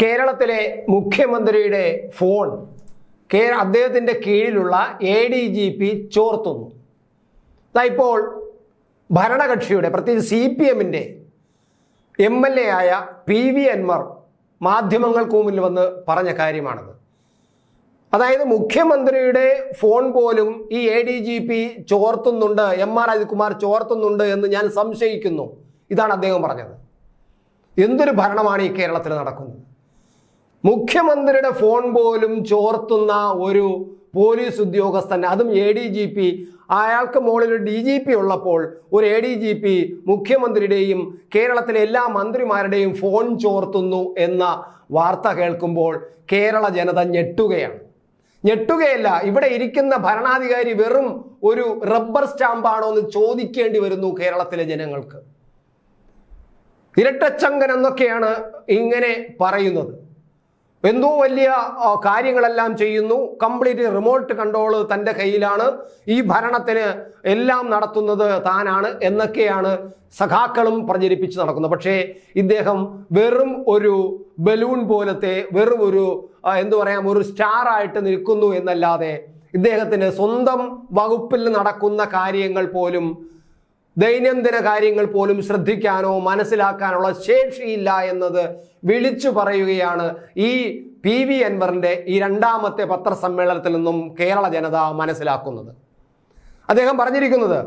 കേരളത്തിലെ മുഖ്യമന്ത്രിയുടെ ഫോൺ കേ അദ്ദേഹത്തിന്റെ കീഴിലുള്ള എ ഡി ജി പി ചോർത്തുന്നു. ഇപ്പോൾ ഭരണകക്ഷിയുടെ പ്രത്യേകിച്ച് സി പി എമ്മിന്റെ എം എൽ എ ആയ പി വി അൻവർ മാധ്യമങ്ങൾക്ക് മുമ്പിൽ വന്ന് പറഞ്ഞ കാര്യമാണത്. അതായത് മുഖ്യമന്ത്രിയുടെ ഫോൺ പോലും ഈ എ ഡി ജി പി ചോർത്തുന്നുണ്ട് എം ആർ അജിത്കുമാർ ചോർത്തുന്നുണ്ട് എന്ന് ഞാൻ സംശയിക്കുന്നു. ഇതാണ് അദ്ദേഹം പറഞ്ഞത്. എന്തൊരു ഭരണമാണ് ഈ കേരളത്തിൽ നടക്കുന്നത്? മുഖ്യമന്ത്രിയുടെ ഫോൺ പോലും ചോർത്തുന്ന ഒരു പോലീസ് ഉദ്യോഗസ്ഥൻ അതും എ ഡി ജി പി അയാൾക്ക് മുകളിൽ ഒരു ഡി ജി പി ഉള്ളപ്പോൾ ഒരു എ ഡി ജി പി മുഖ്യമന്ത്രിയുടെയും കേരളത്തിലെ എല്ലാ മന്ത്രിമാരുടെയും ഫോൺ ചോർത്തുന്നു എന്ന വാർത്ത കേൾക്കുമ്പോൾ കേരള ജനത ഞെട്ടുകയാണ്. ഞെട്ടുകയല്ല ഇവിടെ ഇരിക്കുന്ന ഭരണാധികാരി വെറും ഒരു റബ്ബർ സ്റ്റാമ്പാണോ എന്ന് ചോദിക്കേണ്ടി വരുന്നു കേരളത്തിലെ ജനങ്ങൾക്ക്. ഇരട്ടച്ചങ്കൻ എന്നൊക്കെയാണ് ഇങ്ങനെ പറയുന്നത്. എന്തോ വലിയ കാര്യങ്ങളെല്ലാം ചെയ്യുന്നു. കംപ്ലീറ്റ് റിമോട്ട് കൺട്രോൾ തന്റെ കയ്യിലാണ്. ഈ ഭരണത്തിന് എല്ലാം നടത്തുന്നത് താനാണ് എന്നൊക്കെയാണ് സഖാക്കളും പ്രചരിപ്പിച്ച് നടക്കുന്നത്. പക്ഷേ ഇദ്ദേഹം വെറും ഒരു ബലൂൺ പോലത്തെ വെറും ഒരു എന്തു പറയാം ഒരു സ്റ്റാറായിട്ട് നിൽക്കുന്നു എന്നല്ലാതെ ഇദ്ദേഹത്തിന് സ്വന്തം വകുപ്പിൽ നടക്കുന്ന കാര്യങ്ങൾ പോലും ദൈനംദിന കാര്യങ്ങൾ പോലും ശ്രദ്ധിക്കാനോ മനസ്സിലാക്കാനുള്ള ശേഷിയില്ല എന്നത് വിളിച്ചു പറയുകയാണ് ഈ പി വി അൻവറിന്റെ ഈ രണ്ടാമത്തെ പത്രസമ്മേളനത്തിൽ നിന്നും കേരള ജനത മനസ്സിലാക്കുന്നത്. അദ്ദേഹം പറഞ്ഞിരിക്കുന്നത്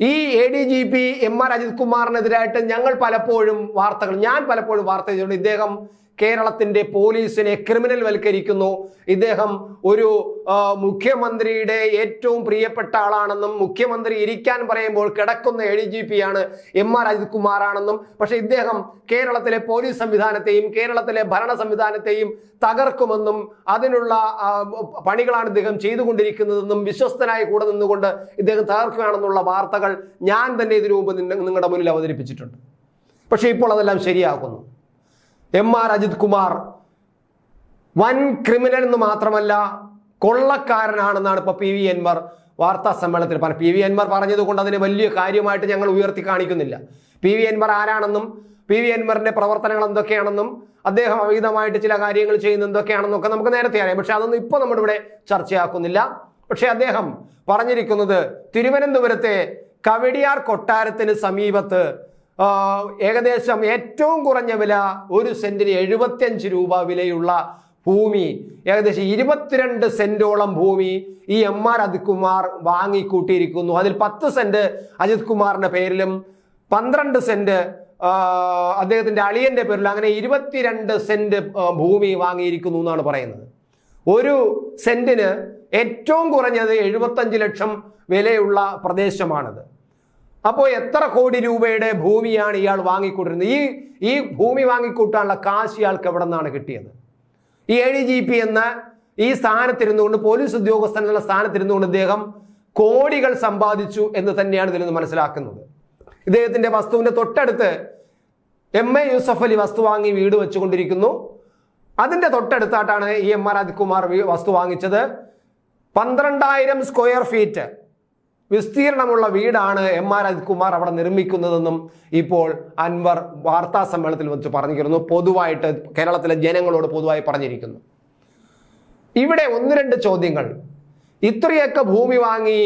ഈ A D G P M R Ajith കുമാറിനെതിരായിട്ട് ഞങ്ങൾ പലപ്പോഴും വാർത്തകൾ ഞാൻ പലപ്പോഴും വാർത്ത ചെയ്തിട്ടുണ്ട്. ഇദ്ദേഹം കേരളത്തിന്റെ പോലീസിനെ ക്രിമിനൽ വൽക്കരിക്കുന്നു. ഇദ്ദേഹം ഒരു മുഖ്യമന്ത്രിയുടെ ഏറ്റവും പ്രിയപ്പെട്ട ആളാണെന്നും മുഖ്യമന്ത്രി ഇരിക്കാൻ പറയുമ്പോൾ കിടക്കുന്ന എ ഡി ജി പി ആണ് എം ആർ അജിത് കുമാറാണെന്നും പക്ഷെ ഇദ്ദേഹം കേരളത്തിലെ പോലീസ് സംവിധാനത്തെയും കേരളത്തിലെ ഭരണ സംവിധാനത്തെയും തകർക്കുമെന്നും അതിനുള്ള പണികളാണ് ഇദ്ദേഹം ചെയ്തുകൊണ്ടിരിക്കുന്നതെന്നും വിശ്വസ്തനായി കൂടെ നിന്നുകൊണ്ട് ഇദ്ദേഹം തകർക്കുകയാണെന്നുള്ള വാർത്തകൾ ഞാൻ തന്നെ ഇതിനു മുമ്പ് നിങ്ങളുടെ മുന്നിൽ അവതരിപ്പിച്ചിട്ടുണ്ട്. പക്ഷേ ഇപ്പോൾ അതെല്ലാം ശരിയാക്കുന്നു എം ആർ അജിത് കുമാർ വൻ ക്രിമിനൽ എന്ന് മാത്രമല്ല കൊള്ളക്കാരനാണെന്നാണ് ഇപ്പോൾ പി വി അൻവർ വാർത്താ സമ്മേളനത്തിൽ പറഞ്ഞത്. പി വി അൻവർ പറഞ്ഞത് കൊണ്ട് അതിനെ വലിയ കാര്യമായിട്ട് ഞങ്ങൾ ഉയർത്തി കാണിക്കുന്നില്ല. പി വി അൻവർ ആരാണെന്നും പി വി അൻവറിന്റെ പ്രവർത്തനങ്ങൾ എന്തൊക്കെയാണെന്നും അദ്ദേഹം അവിഹിതമായിട്ട് ചില കാര്യങ്ങൾ ചെയ്യുന്ന എന്തൊക്കെയാണെന്നും ഒക്കെ നമുക്ക് നേരത്തെ അറിയാം. പക്ഷെ അതൊന്നും ഇപ്പോൾ നമ്മുടെ ഇവിടെ ചർച്ചയാക്കുന്നില്ല. പക്ഷെ അദ്ദേഹം പറഞ്ഞിരിക്കുന്നത് തിരുവനന്തപുരത്തെ കവടിയാർ കൊട്ടാരത്തിന് സമീപത്ത് ഏകദേശം ഏറ്റവും കുറഞ്ഞ വില ഒരു സെന്റിന് എഴുപത്തിയഞ്ച് രൂപ വിലയുള്ള ഭൂമി. ഏകദേശം ഇരുപത്തിരണ്ട് സെന്റോളം ഭൂമി ഈ എം ആർ അജിത് കുമാർ വാങ്ങിക്കൂട്ടിയിരിക്കുന്നു. അതിൽ പത്ത് സെന്റ് അജിത് കുമാറിന്റെ പേരിലും പന്ത്രണ്ട് സെന്റ് അദ്ദേഹത്തിന്റെ അളിയന്റെ പേരിലും അങ്ങനെ ഇരുപത്തിരണ്ട് സെന്റ് ഭൂമി വാങ്ങിയിരിക്കുന്നു എന്നാണ് പറയുന്നത്. ഒരു സെന്റിന് ഏറ്റവും കുറഞ്ഞത് എഴുപത്തഞ്ച് ലക്ഷം വിലയുള്ള പ്രദേശമാണിത്. അപ്പോൾ എത്ര കോടി രൂപയുടെ ഭൂമിയാണ് ഇയാൾ വാങ്ങിക്കൂട്ടുന്നത് ഈ ഈ ഭൂമി വാങ്ങിക്കൂട്ടാനുള്ള കാശ് ഇയാൾക്ക് എവിടെ നിന്നാണ് കിട്ടിയത്? ഈ എ ഡി ജി പി എന്ന ഈ സ്ഥാനത്തിരുന്നുകൊണ്ട് പോലീസ് ഉദ്യോഗസ്ഥൻ എന്നുള്ള സ്ഥാനത്തിരുന്നുകൊണ്ട് ഇദ്ദേഹം കോടികൾ സമ്പാദിച്ചു എന്ന് തന്നെയാണ് ഇതിൽ നിന്ന് മനസ്സിലാക്കുന്നത്. ഇദ്ദേഹത്തിന്റെ വസ്തുവിന്റെ തൊട്ടടുത്ത് എം എ യൂസഫ് അലി വസ്തു വാങ്ങി വീട് വെച്ചുകൊണ്ടിരിക്കുന്നു. അതിന്റെ തൊട്ടടുത്തായിട്ടാണ് ഈ എം ആർ അജിത് കുമാർ വസ്തു വാങ്ങിച്ചത്. പന്ത്രണ്ടായിരം സ്ക്വയർ ഫീറ്റ് വിസ്തീർണമുള്ള വീടാണ് എം ആർ അജിത്കുമാർ അവിടെ നിർമ്മിക്കുന്നതെന്നും ഇപ്പോൾ അൻവർ വാർത്താ സമ്മേളനത്തിൽ വെച്ച് പറഞ്ഞിരുന്നു പൊതുവായിട്ട് കേരളത്തിലെ ജനങ്ങളോട് പൊതുവായി പറഞ്ഞിരിക്കുന്നു. ഇവിടെ ഒന്ന് രണ്ട് ചോദ്യങ്ങൾ. ഇത്രയൊക്കെ ഭൂമി വാങ്ങി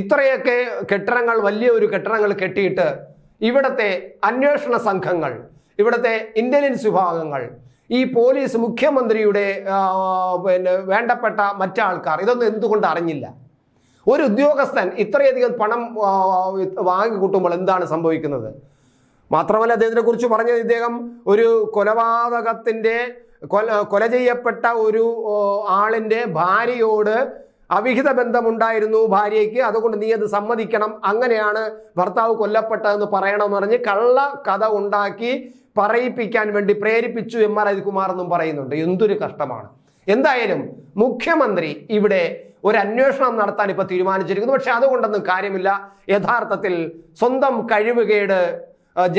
ഇത്രയൊക്കെ കെട്ടിടങ്ങൾ വലിയ ഒരു കെട്ടിടങ്ങൾ കെട്ടിയിട്ട് ഇവിടത്തെ അന്വേഷണ സംഘങ്ങൾ ഇവിടത്തെ ഇന്റലിജൻസ് വിഭാഗങ്ങൾ ഈ പോലീസ് മുഖ്യമന്ത്രിയുടെ പിന്നെ വേണ്ടപ്പെട്ട മറ്റാൾക്കാർ ഇതൊന്നും എന്തുകൊണ്ട് അറിഞ്ഞില്ല? ഒരു ഉദ്യോഗസ്ഥൻ ഇത്രയധികം പണം വാങ്ങിക്കൂട്ടുമ്പോൾ എന്താണ് സംഭവിക്കുന്നത്? മാത്രമല്ല അദ്ദേഹത്തിനെ കുറിച്ച് പറഞ്ഞത് ഇദ്ദേഹം ഒരു കൊലപാതകത്തിന്റെ കൊല കൊല ചെയ്യപ്പെട്ട ഒരു ആളിന്റെ ഭാര്യയോട് അവിഹിത ബന്ധമുണ്ടായിരുന്നു ഭാര്യയ്ക്ക്. അതുകൊണ്ട് നീ അത് സമ്മതിക്കണം. അങ്ങനെയാണ് ഭർത്താവ് കൊല്ലപ്പെട്ടതെന്ന് പറയണമെന്ന് പറഞ്ഞ് കള്ള കഥ ഉണ്ടാക്കി പറയിപ്പിക്കാൻ വേണ്ടി പ്രേരിപ്പിച്ചു എം ആർ ഹരികുമാർ എന്നും പറയുന്നുണ്ട്. എന്തൊരു കഷ്ടമാണ്. എന്തായാലും മുഖ്യമന്ത്രി ഇവിടെ ഒരു അന്വേഷണം നടത്താൻ ഇപ്പൊ തീരുമാനിച്ചിരിക്കുന്നു. പക്ഷെ അതുകൊണ്ടൊന്നും കാര്യമില്ല. യഥാർത്ഥത്തിൽ സ്വന്തം കഴിവുകേട്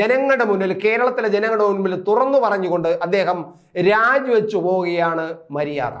ജനങ്ങളുടെ മുന്നിൽ കേരളത്തിലെ ജനങ്ങളുടെ മുന്നിൽ തുറന്നു പറഞ്ഞുകൊണ്ട് അദ്ദേഹം രാജിവെച്ചു പോവുകയാണ് മര്യാദ